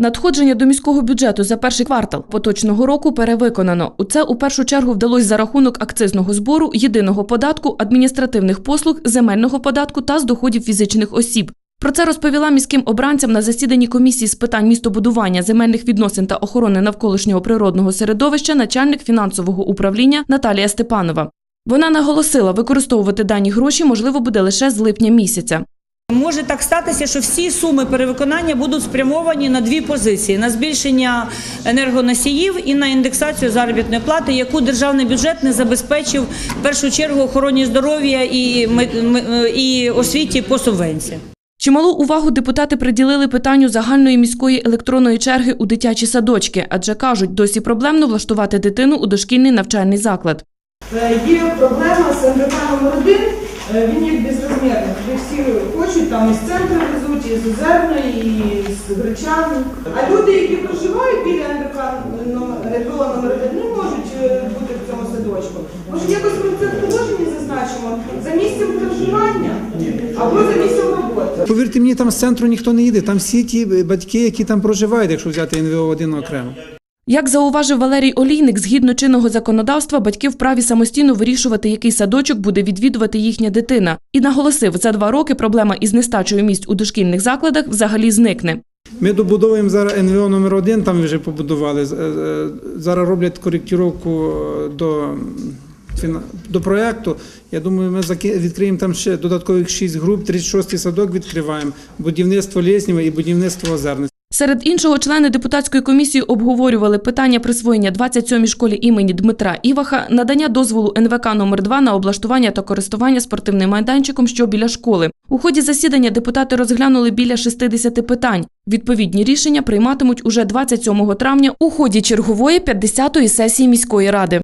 Надходження до міського бюджету за перший квартал поточного року перевиконано. У це у першу чергу вдалося за рахунок акцизного збору, єдиного податку, адміністративних послуг, земельного податку та з доходів фізичних осіб. Про це розповіла міським обранцям на засіданні комісії з питань містобудування, земельних відносин та охорони навколишнього природного середовища начальник фінансового управління Наталія Степанова. Вона наголосила, використовувати дані гроші можливо буде лише з липня місяця. Може так статися, що всі суми перевиконання будуть спрямовані на дві позиції: на збільшення енергоносіїв і на індексацію заробітної плати, яку державний бюджет не забезпечив в першу чергу охороні здоров'я і, і освіті по субвенції. Чималу увагу депутати приділили питанню загальної міської електронної черги у дитячі садочки, адже кажуть, досі проблемно влаштувати дитину у дошкільний навчальний заклад. Е, Є проблема з номер 1 він як безрозмірний. Де всі хочуть, там із центру везуть, із Озерної, і з Гречани. А люди, які проживають біля НДК номер- номер 1 не можуть е, бути в цьому садочку. Може, якось ми це в положенні зазначимо за місцем проживання або за місцем роботи. Повірте мені, там з центру ніхто не їде. Там всі ті батьки, які там проживають, якщо взяти НВО один окремо. Як зауважив Валерій Олійник, згідно чинного законодавства, батьки вправі самостійно вирішувати, який садочок буде відвідувати їхня дитина, і наголосив, за два роки проблема із нестачею місць у дошкільних закладах взагалі зникне. Ми добудовуємо зараз НВО номер 1 там вже побудували. Е, Зараз роблять коректировку до, фіна- до проєкту. Я думаю, ми відкриємо там ще додаткових 6 груп, 36 садок відкриваємо, будівництво Лєснєва і будівництво Озерне. Серед іншого, члени депутатської комісії обговорювали питання присвоєння 27-й школі імені Дмитра Іваха, надання дозволу НВК номер 2 на облаштування та користування спортивним майданчиком, що біля школи. У ході засідання депутати розглянули біля 60 питань. Відповідні рішення прийматимуть уже 27 травня у ході чергової 50-ї сесії міської ради.